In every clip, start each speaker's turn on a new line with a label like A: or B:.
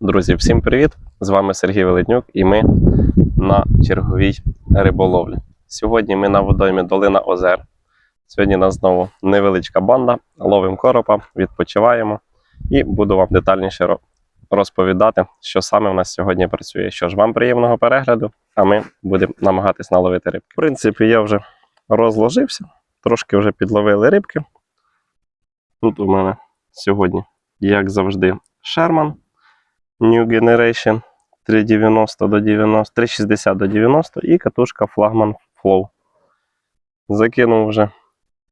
A: Друзі, всім привіт! З вами Сергій Велетнюк і ми на черговій риболовлі. Сьогодні ми на водоймі Долина Озер. Сьогодні у нас знову невеличка банда, ловимо коропа, відпочиваємо і буду вам детальніше розповідати, що саме в нас сьогодні працює. Що ж, вам приємного перегляду, а ми будемо намагатись наловити рибки. В принципі, я вже розложився, трошки вже підловили рибки. Тут у мене сьогодні, як завжди, Шерман. New Generation 390 до 90, 360 до 90 і катушка флагман Flow. Закинув вже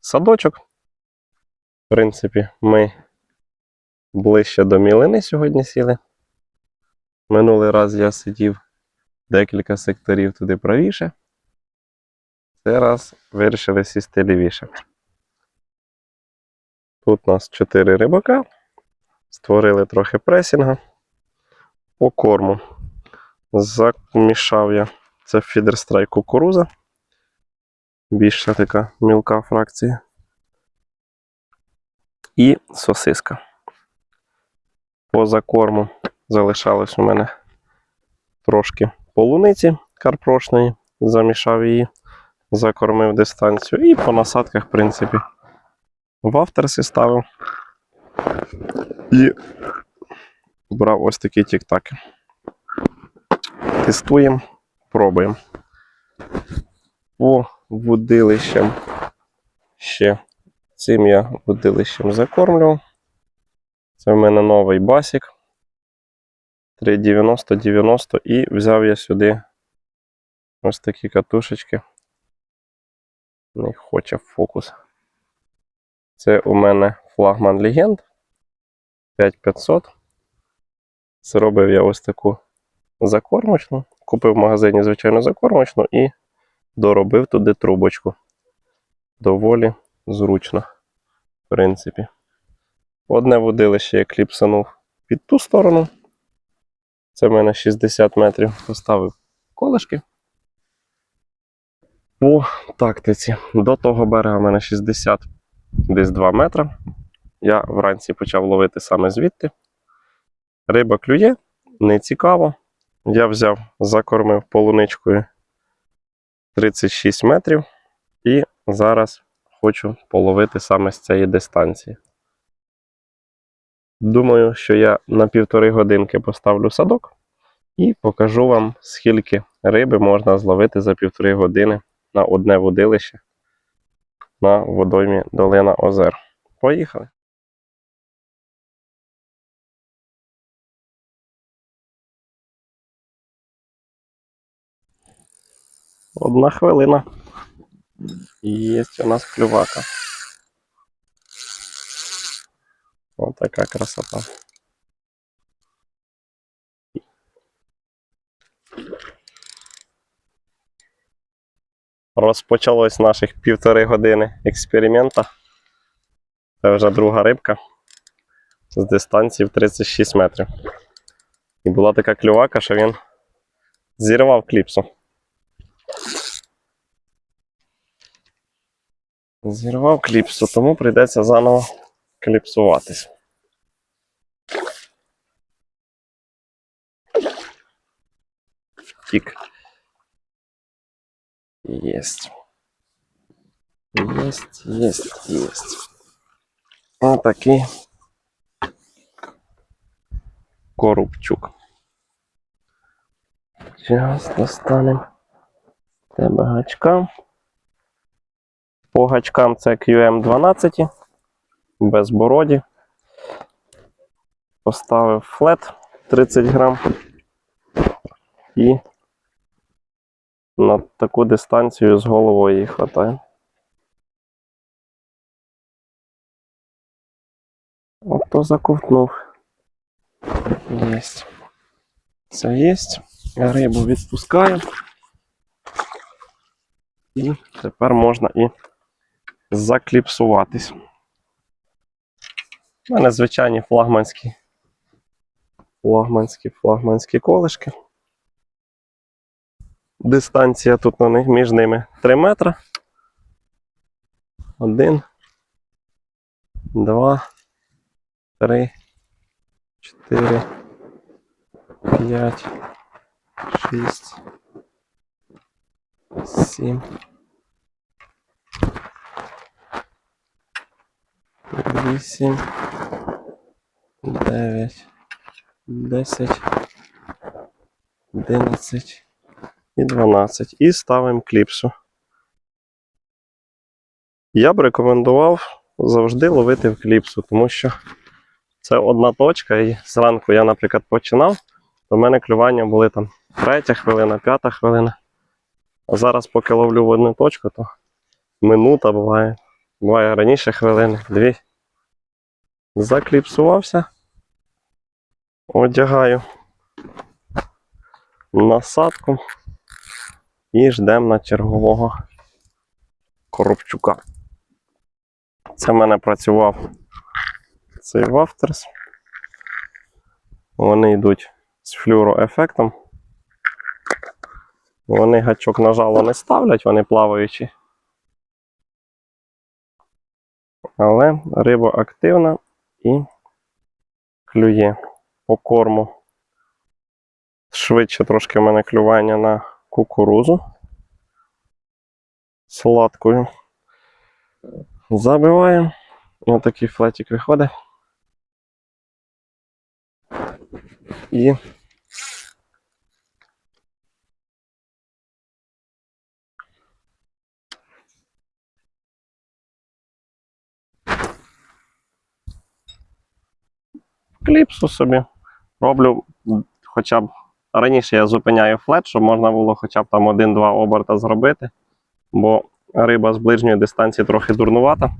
A: садочок. В принципі, ми ближче до мілини сьогодні сіли. Минулий раз я сидів декілька секторів туди правіше. Цей раз вирішили сісти лівіше. Тут у нас 4 рибака. Створили трохи пресінга по корму. Замішав я це фідерстрай кукуруза. Більша така мілка фракція. І сосиска. Поза корму залишалось у мене трошки полуниці карпрошної. Замішав її, закормив дистанцію. І по насадках, в принципі, в авторсі ставив. І брав ось такі тік-таки. Тестуємо, пробуємо. По вудилищам ще цим я вудилищем закормлював. Це в мене новий басік 390-90 і взяв я сюди ось такі катушечки. Не хоче фокус. Це у мене флагман Легенд 5500. Зробив я ось таку закормочну. Купив в магазині, звичайно, закормочну і доробив туди трубочку. Доволі зручно, в принципі. Одне водилище я кліпсанув під ту сторону. Це в мене 60 метрів. Поставив колишки. По тактиці. До того берега в мене 60 десь 2 метра. Я вранці почав ловити саме звідти. Риба клює, не цікаво. Я взяв, закормив полуничкою 36 метрів і зараз хочу половити саме з цієї дистанції. Думаю, що я на півтори годинки поставлю садок і покажу вам, скільки риби можна зловити за півтори години на одне водилище на водоймі Долина Озер. Поїхали! Одна хвилина. І є у нас клювака. Ось така красота. Розпочалось наших півтори години експеримента. Це вже друга рибка з дистанції в 36 метрів. І була така клювака, що він зірвав кліпсу. Зірвав кліпсу, тому прийдеться заново кліпсуватись. Втік. Єсть. Єсть, єсть, єсть. Отакий корубчук. Зараз достанемо тебе гачка. По гачкам це QM12 без бороді. Поставив флет 30 грам і на таку дистанцію з головою їй хватає. Ото заковтнув. Єсть. Це єсть. Рибу відпускаю. І тепер можна і закліпсуватись. У мене звичайні флагманські. Флагманські, флагманські колишки. Дистанція тут на них між ними 3 метри. Один, два, три, чотири, п'ять, шість, сім. Вісім, дев'ять, десять, одинадцять і дванадцять. І ставимо кліпсу. Я б рекомендував завжди ловити в кліпсу, тому що це одна точка, і зранку я, наприклад, починав, то в мене клювання були там третя хвилина, п'ята хвилина. А зараз, поки ловлю в одну точку, то минута буває. Буває раніше хвилини, дві. Закліпсувався. Одягаю насадку і ждемо на чергового коробчука. Це в мене працював цей вафтерс. Вони йдуть з флюроефектом. Вони гачок на жало не ставлять, вони плаваючі. Але риба активна і клює по корму. Швидше трошки в мене клювання на кукурузу сладкою. Забиваємо. Ось такий флетик виходить. І кліпсу собі роблю хоча б раніше я зупиняю флет, щоб можна було хоча б там один-два оберта зробити, бо риба з ближньої дистанції трохи дурнувата.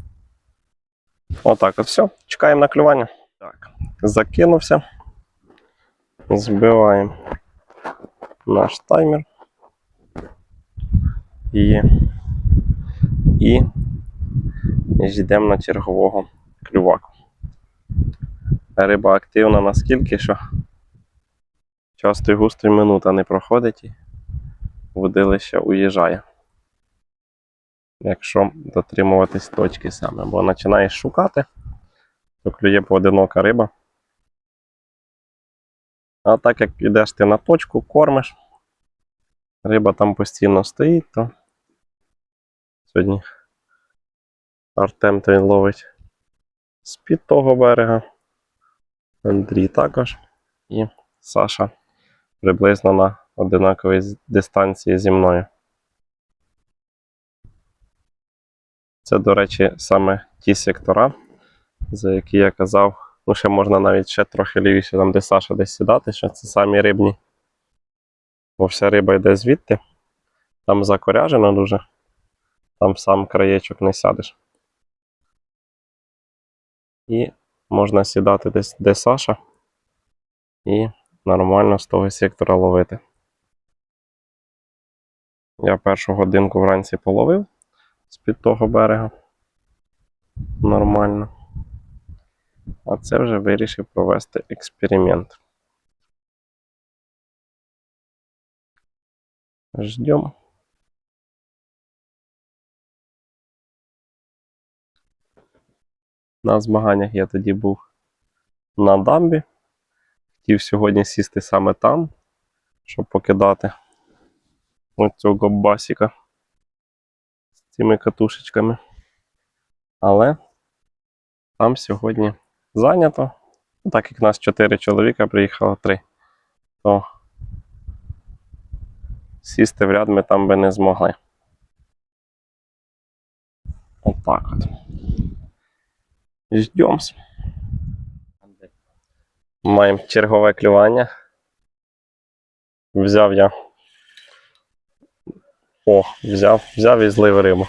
A: Отак от все. Чекаємо на клювання. Так, закинувся. Збиваємо наш таймер. І, і йдемо на чергового клюваку. Риба активна наскільки, що часто і густо й минута не проходить і водилище уїжджає. Якщо дотримуватись точки саме, бо починаєш шукати, то клює поодинока риба. А так як йдеш ти на точку, кормиш, риба там постійно стоїть, то сьогодні Артем той ловить з-під того берега, Андрій також і Саша приблизно на одинаковій дистанції зі мною. Це, до речі, саме ті сектора, за які я казав, ну ще можна навіть ще трохи лівіше, там де Саша десь сідати, що це самі рибні. Бо вся риба йде звідти. Там закоряжено дуже. Там сам краєчок не сядеш. І можна сідати десь, де Саша, і нормально з того сектора ловити. Я першу годинку вранці половив з-під того берега. Нормально. А це вже вирішив провести експеримент. Ждем. На змаганнях я тоді був на дамбі. Хотів сьогодні сісти саме там, щоб покидати оцього басіка з цими катушечками. Але там сьогодні зайнято. Так як нас 4 чоловіка, приїхало 3, то сісти в ряд ми там би не змогли. Отак от. Ждемось. Маємо чергове клювання. Взяв я. О, взяв, взяв і злив рибу.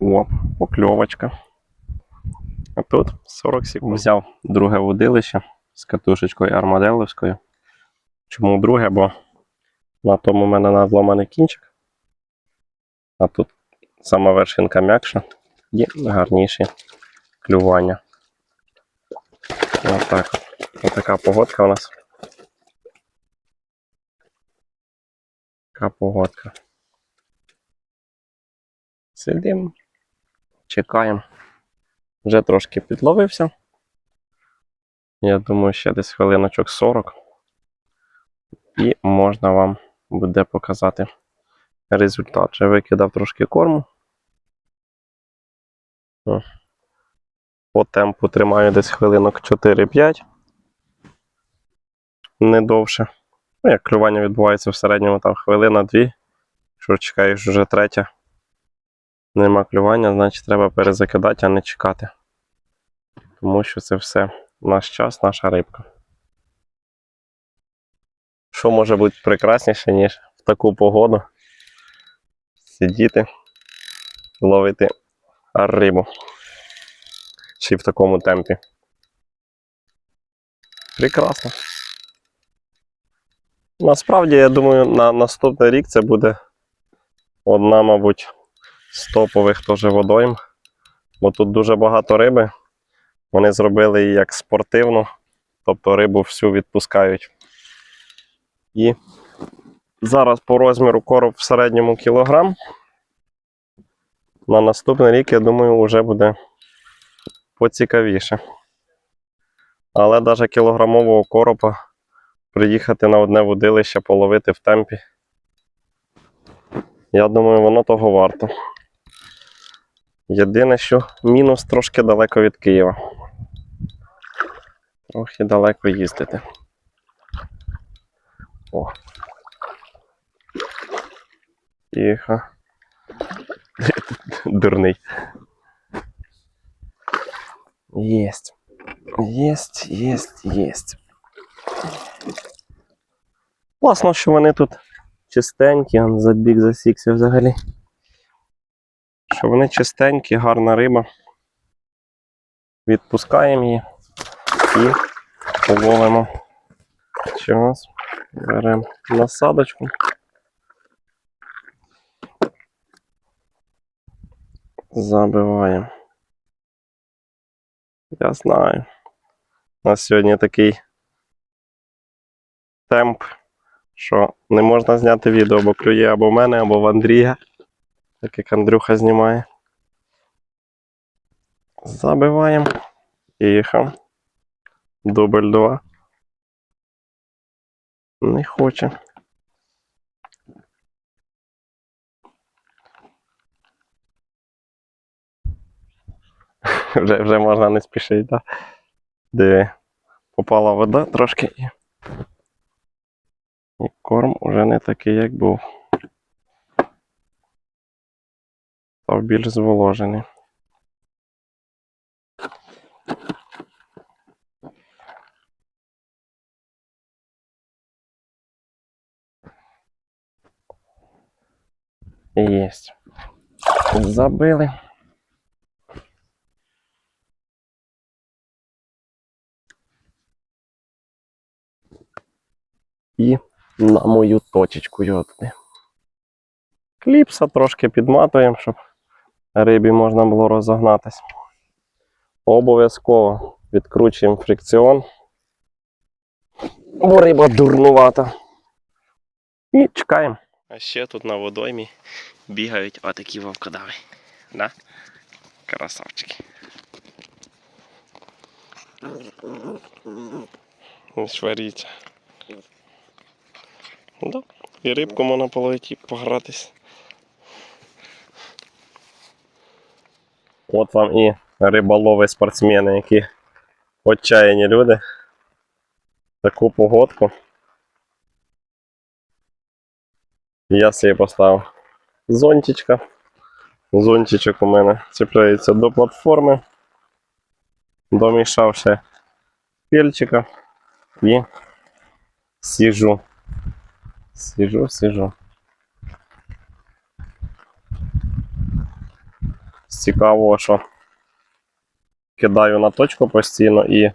A: О, покльовочка. А тут 40 секунд. Взяв друге водилище з катушечкою армаделовською. Чому друге? Бо на тому в мене надломаний кінчик. А тут сама вершинка м'якша і гарніші клювання. Отак. Ось така погодка у нас. Така погодка. Сидимо, чекаємо. Вже трошки підловився. Я думаю, ще десь хвилиночок 40. І можна вам буде показати результат. Вже викидав трошки корму. По темпу тримаю десь хвилинок 4-5. Не довше. Ну, як клювання відбувається в середньому там хвилина-дві. Якщо чекаєш вже третя. Нема клювання, значить треба перезакидати, а не чекати. Тому що це все наш час, наша рибка. Що може бути прекрасніше, ніж в таку погоду сидіти, ловити рибу. Чи в такому темпі. Прекрасно. Насправді, я думаю, на наступний рік це буде одна, мабуть, з топових теж водойм. Бо тут дуже багато риби. Вони зробили її як спортивну, тобто рибу всю відпускають. І зараз по розміру короб в середньому кілограм. На наступний рік, я думаю, вже буде поцікавіше. Але навіть кілограмового коропа приїхати на одне водилище, половити в темпі. Я думаю, воно того варто. Єдине, що мінус трошки далеко від Києва. Трохи далеко їздити. О. Тихо. Дурний. Єсть. Єсть, єсть, єсть. Класно, що вони тут чистенькі, он забіг засікся взагалі. Що вони чистенькі, гарна риба. Відпускаємо її і ловимо. Час. Беремо насадочку. Забиваємо. Я знаю. У нас сьогодні такий темп, що не можна зняти відео, бо клює або в мене, або в Андрія, так як Андрюха знімає. Забиваємо. Тихо. Дубль 2. Не хоче. Вже, вже можна не спішити, так? Диви. Попала вода трошки і. І корм уже не такий, як був. Став більш зволожений. Єсть. Забили. І на мою точечку його. Кліпса трошки підматуємо, щоб рибі можна було розогнатись. Обов'язково відкручуємо фрикціон. Бо риба дурнувата. І чекаємо. А ще тут на водоймі бігають отакі вовкодави. Да? Красавчики. Шваріться. Да. І рибку можна половити погратись. От вам і риболови спортсмени, які отчаяні люди. Таку погодку. Я собі поставив зонтичка. Зонтичок у мене чіпляється до платформи. Домішав ще пельчика і сіжу. Сижу, сижу. Цікаво, що кидаю на точку постійно і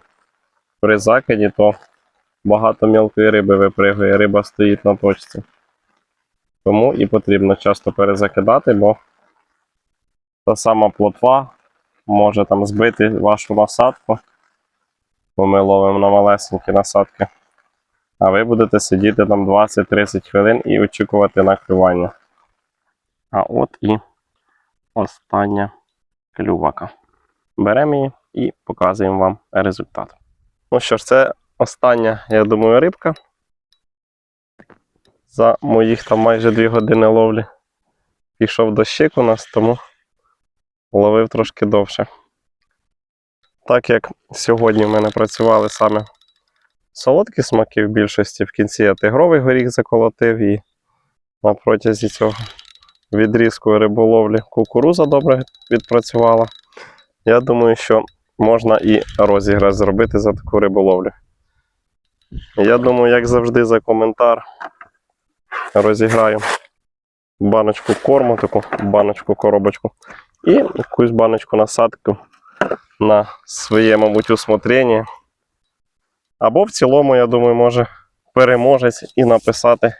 A: при закиді то багато мілкої риби випригує, риба стоїть на точці. Тому і потрібно часто перезакидати, бо та сама плотва може там збити вашу насадку, бо ми ловимо на малесенькі насадки. А ви будете сидіти там 20-30 хвилин і очікувати на клювання. А от і остання клювака. Беремо її і показуємо вам результат. Ну що ж, це остання, я думаю, рибка. За моїх там майже 2 години ловлі. Пішов дощик у нас, тому ловив трошки довше. Так як сьогодні в мене працювали саме солодкі смаки в більшості, в кінці я тигровий горіх заколотив і на протязі цього відрізку риболовлі кукуруза добре відпрацювала. Я думаю, що можна і розіграш зробити за таку риболовлю. Я думаю, як завжди, за коментар розіграю баночку корму, таку баночку коробочку, і якусь баночку насадку на своє, мабуть, усмотрення. Або в цілому, я думаю, може переможець і написати,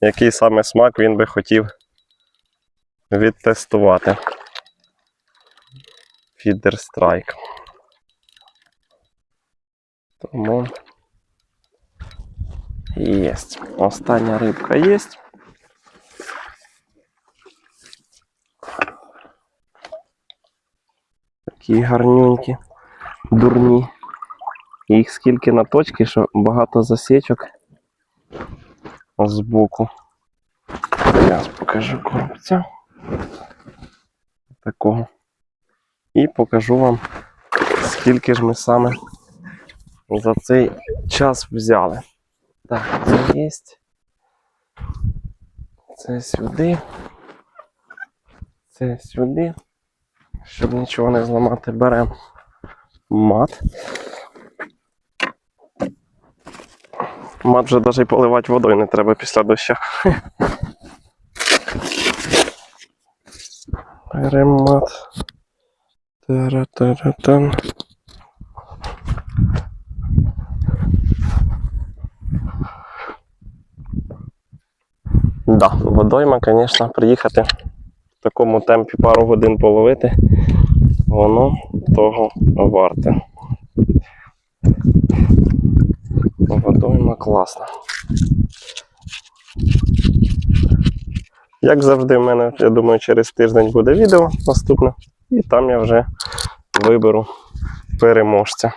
A: який саме смак він би хотів відтестувати. Feeder Strike. Тому. Єсть. Остання рибка є. Такі гарнюнькі, дурні. Їх скільки на точки, що багато засічок збоку. Зараз покажу коробця. Такого. І покажу вам, скільки ж ми саме за цей час взяли. Так, це є. Це сюди. Це сюди. Щоб нічого не зламати, беремо мат. Мат вже навіть поливати водою не треба після дощу. Беремо мат. Тара-тара-тан. Да, водойма, звісно, приїхати в такому темпі пару годин половити, воно того варте. Водойма класна. Як завжди, в мене, я думаю, через тиждень буде відео наступне, і там я вже виберу переможця.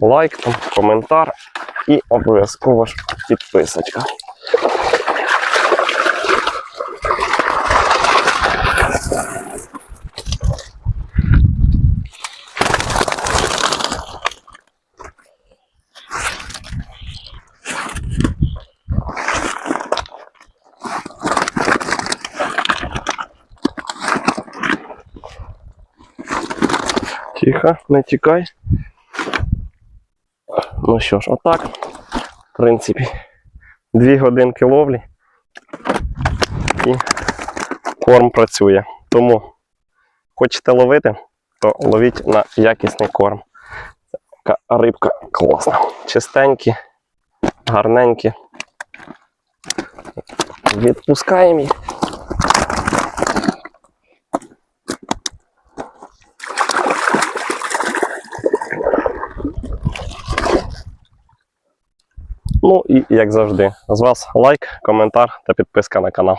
A: Лайк, коментар і обов'язково підписочка. Тихо, не тікай. Ну що ж, отак. В принципі, дві годинки ловлі і корм працює. Тому хочете ловити, то ловіть на якісний корм. Така рибка класна. Чистенькі, гарненькі. Відпускаємо їх. Ну і як завжди, з вас лайк, коментар та підписка на канал.